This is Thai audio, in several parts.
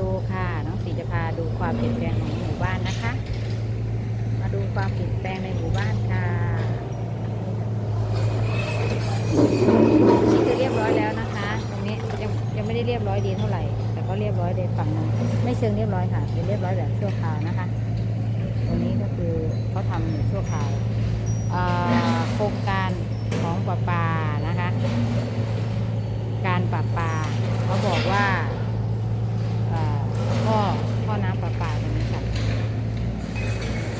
ดูค่ะ น้องสีจะพาดูความเปลี่ยนแปลงของหมู่บ้านนะคะ มาดูความเปลี่ยนแปลงในหมู่บ้านค่ะนี่คือเรียบร้อยแล้วนะคะ ตรงนี้ยังยังไม่ได้เรียบร้อยดีเท่าไหร่ แต่ก็เรียบร้อยในฝั่งนึงไม่เชิงเรียบร้อยค่ะเป็นเรียบร้อยแบบชั่วคราวนะคะ ตรงนี้ก็คือเขาทำอยู่ชั่วคราวโครงการของประปานะคะ การปรับปาเขาบอกว่าเอ่อท่อท่อน้ำประปาตรงนี้ค่ะ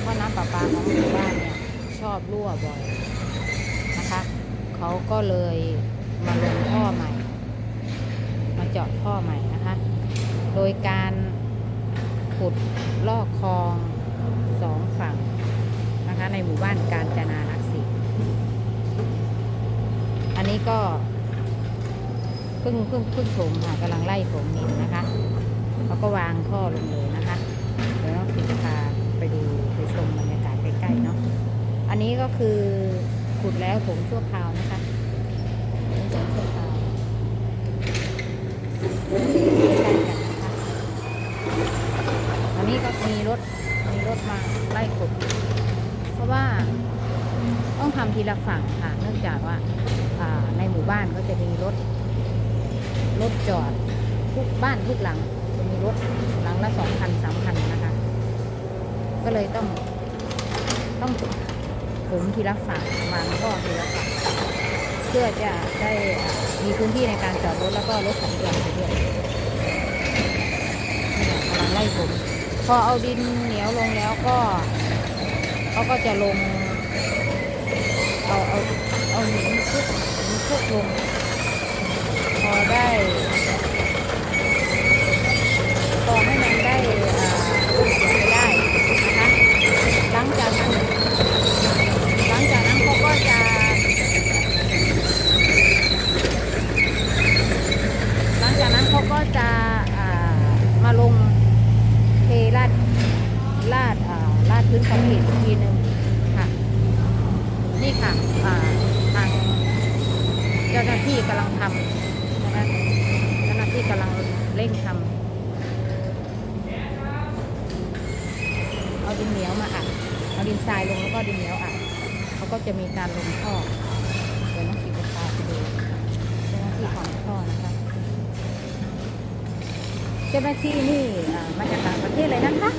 ท่อน้ำ ประปาของหมู่บ้านเนี่ยชอบรั่วบ่อยนะคะเขาก็เลยมาลงท่อใหม่ มาเจาะท่อใหม่นะคะ โดยการขุดลอกคลองสองฝั่งนะคะในหมู่บ้านการจนารักษีอันนี้ก็เพิ่งเพิ่งเพิ่งถมค่ะกำลังไล่ถมดินนะคะ เขาก็วางท่อลงเลยนะคะ เดี๋ยวน้องสิพา ไปดูไปชมบรรยากาศใกล้ๆเนาะอันนี้ก็คือขุดแล้วถมชั่วคราวนะคะถมชั่วคราวอันนี้ก็มีรถมีรถมาไล่ขุด เพราะว่าต้องทำทีละฝั่งค่ะ เนื่องจากว่าในหมู่บ้านก็จะมีรถ รถจอดทุกบ้านทุกหลังจะมีรถหลังละสองคันสามคัน ก็เลยต้องต้องผมทีละฝั่งวางก็ทีละฝั่งเพื่อจะได้มีพื้นที่ในการจอดรถแล้วก็รถสัญจรไปด้วยกำลังไล่ผมพอเอาดินเหนียวลงแล้วก็เขาก็จะลง เอาเอาเอาหินคลุกหินคลุกลง พอได้พอให้มันได้อ่า หลังจากนั้นหลังจากนั้นเขาก็จะหลังจากนั้นเขาก็จะอ่ามาลงเทลาดลาดอ่าลาดพื้นคอนกรีตอีกทีหนึ่งค่ะ นี่ค่ะอ่าทางเจ้าหน้าที่กำลังทำนะคะเจ้าหน้าที่กำลังเร่งทำเอาดินเหนียวมาอัดเอาดิน ทรายลงแล้วก็ดินเหนียวอัดเขาก็จะมีการลงท่อเดี๋ยวน้องสีจะพาไปดูเจ้าหน้าที่ของท่อนะคะเจ้าหน้าที่นี่มาจากต่างประเทศเลยนะคะ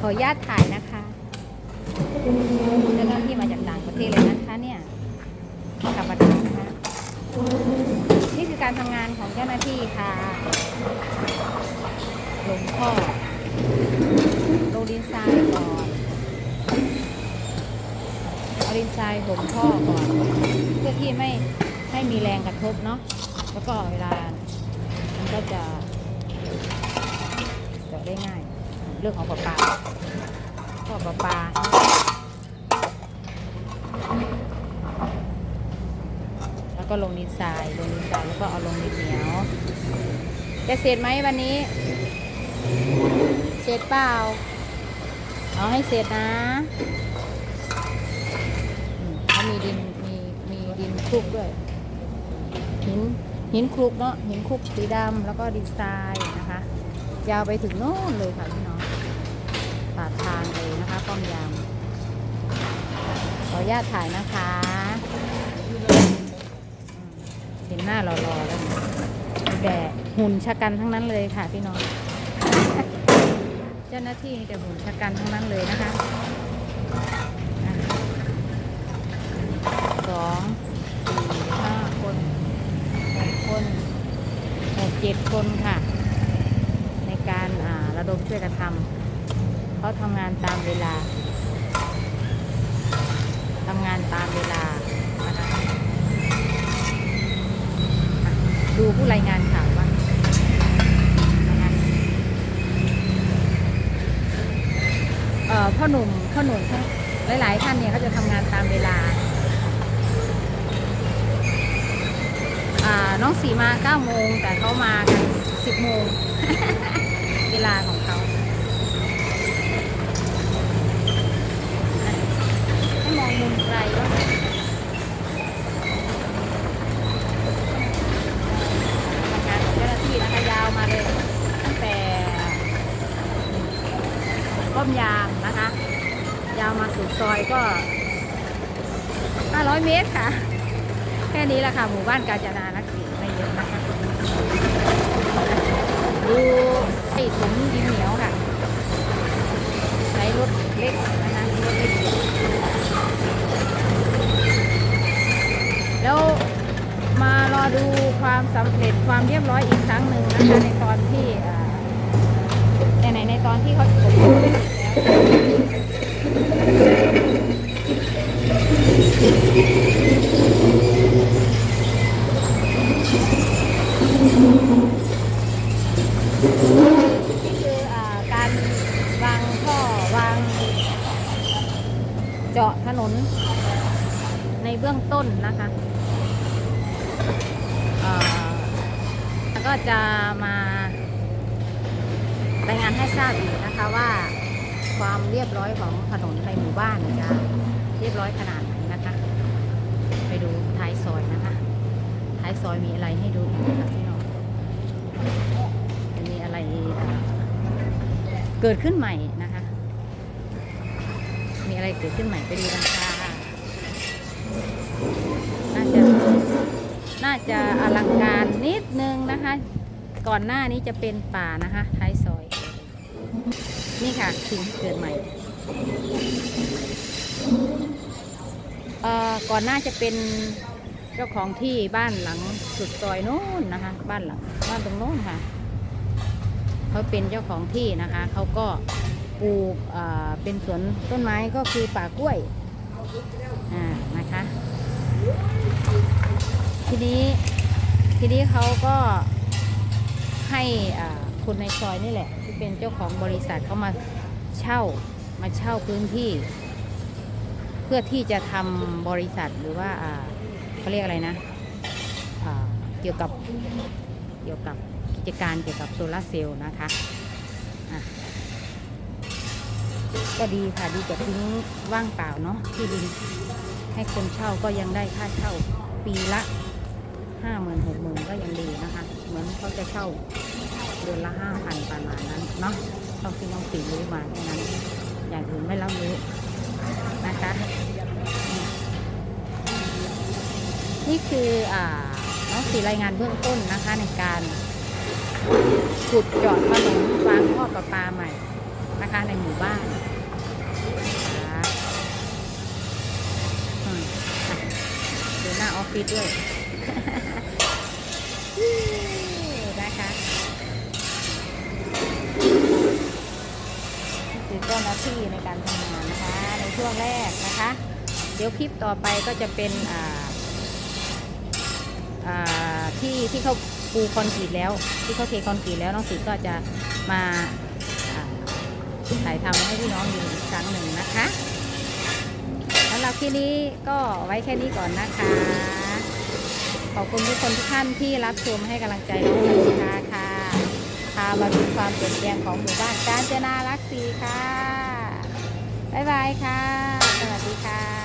ขออนุญาตถ่ายนะคะเจ้าหน้าที่มาจากต่างประเทศเลยนะคะเนี่ยธรรมดานะคะนี่คือการทำงานของเจ้าหน้าที่ค่ะ ลงท่อลง ดินทรายก่อนเอาดินทรายห่มท่อก่อน เพื่อที่ไม่ให้มีแรงกระทบเนาะแล้วก็เวลามันก็จะเจาะได้ง่าย เรื่องของประปลาท่อประปาแล้วก็ลงดินทรายลงดินทรายแล้วก็เอาลงดินเหนียวจะเสร็จไหมวันนี้ เสร็จเปล่า เอาให้เสร็จนะเขามีดินมีมีดินคลุกด้วยหินหินคลุกเนาะหินคลุกสีดำแล้วก็ดินทรายนะคะ ยาวไปถึงโน่นเลยค่ะพี่น้องปากทางเลยนะคะป้อมยามขออนุญาตถ่ายนะคะ เห็นหน้าหล่อๆแล้วยแต่หุ่นชะกันทั้งนั้นเลยค่ะพี่น้อง จ้าหน้าที่นี่แต่หุ่นชะกันทั้งนั้นเลยนะคะสองสี่ห้าคนหกคนหกเจ็ดคนค่ะ ในการระดมช่วยกันทำเขาทำงานตามเวลาทำงานตามเวลานะคะดูผู้รายงานข่าวบ้างนะคะเอ่อ พ่อหนุ่มพ่อหนุ่มหลายๆท่านเนี่ยเขาจะทำงานตามเวลาอ่าน้องสีมา9โมงแต่เขามากัน 10โมงเวลาของเขา ให้มองมุมไกลว่า ป้อมยาม นะคะ ยาวมาสุดซอยก็ 500 เมตรค่ะ แค่นี้แหละค่ะ หมู่บ้านกาญจนานักสีไม่เยอะนะคะดูไอ้ถุงดินเหนียวค่ะใช้รถเล็กนะคะรถเล็กแล้วมารอดูความสำเร็จความเรียบร้อยอีกครั้งหนึ่งนะคะในตอนที่อ่าในไหนในตอนที่เขาผม คืออาการวางท่อวาง เจาะถนน ในเบื้องต้นนะคะอ่าแล้วก็จะมารายงานให้ทราบอีกนะคะว่า ความเรียบร้อยของถนนในหมู่บ้านจะเรียบร้อยขนาดไหนนะคะ ไปดูท้ายซอยนะคะ ท้ายซอยมีอะไรให้ดูนะคะพี่น้องจะมีอะไรเอ่อเกิดขึ้นใหม่นะคะ มีอะไรเกิดขึ้นใหม่ไปดูกันค่ะน่าจะน่าจะอลังการนิดนึงนะคะ ก่อนหน้านี้จะเป็นป่านะคะ ท้ายซอย นี่ค่ะสิ่งที่เกิดใหม่เอ่อก่อนหน้าจะเป็นเจ้าของที่บ้านหลังสุดซอยโน้นนะคะ บ้านหลังบ้านตรงโน้นค่ะเขาเป็นเจ้าของที่นะคะเขาก็ปลูกอ่าเป็นสวนต้นไม้ก็คือป่ากล้วยอ่านะคะ ทีนี้ทีนี้เขาก็ให้อ่า คนในซอยนี่แหละ ที่เป็นเจ้าของบริษัทเขามาเช่ามาเช่าพื้นที่ เพื่อที่จะทำบริษัทหรือว่าอ่าเขาเรียกอะไรนะอ่าเกี่ยวกับเกี่ยวกับกิจการเกี่ยวกับโซลาเซลล์นะคะอะก็ดีค่ะดีจะทิ้งว่างเปล่าเนาะที่ดินให้คนเช่าก็ยังได้ค่าเช่าปีละห้าหมื่นหกหมื่นก็ยังดีนะคะ เหมือนเขาจะเช่า เดือนละห้าพันประมาณนั้นเนาะต้องที่น้องสีรู้มาแค่นั้น อย่างอื่นไม่รับรู้นะคะ นี่คืออ่าน้องสีรายงานเบื้องต้นนะคะในการขุดเจาะถนนวางท่อประปาใหม่นะคะในหมู่บ้านอืมค่ะดูหน้าออฟฟิศด้วย นะคะนี่คือเจ้าหน้า ที่ในการทำงานนะคะ ในช่วงแรกนะคะ เดี๋ยวคลิปต่อไปก็จะเป็นอ่าที่ที่เขาปูคอนกรีตแล้ว ที่เขาเทคอนกรีตแล้วน้องสีก็จะมาถ่ายทำให้พี่น้องดูอีกครั้งหนึ่งนะคะสำหรับที่นี้ก็ไว้แค่นี้ก่อนนะคะ ขอบคุณทุกคนทุกท่านที่รับชมให้กำลังใจน้องสันติาค่ะพามาดูความเปลี่ยนแปลงของหมู่บ้านกาญจนารักษีค่ะ บ๊ายบายค่ะ สวัสดีค่ะ